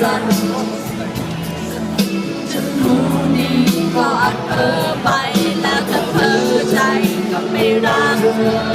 สั่นจะรู้นี่ก็อัดเออไปแล้วถ้าเธอใจก็ไม่รักเธอ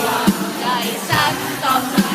หวังใจสักต่อไป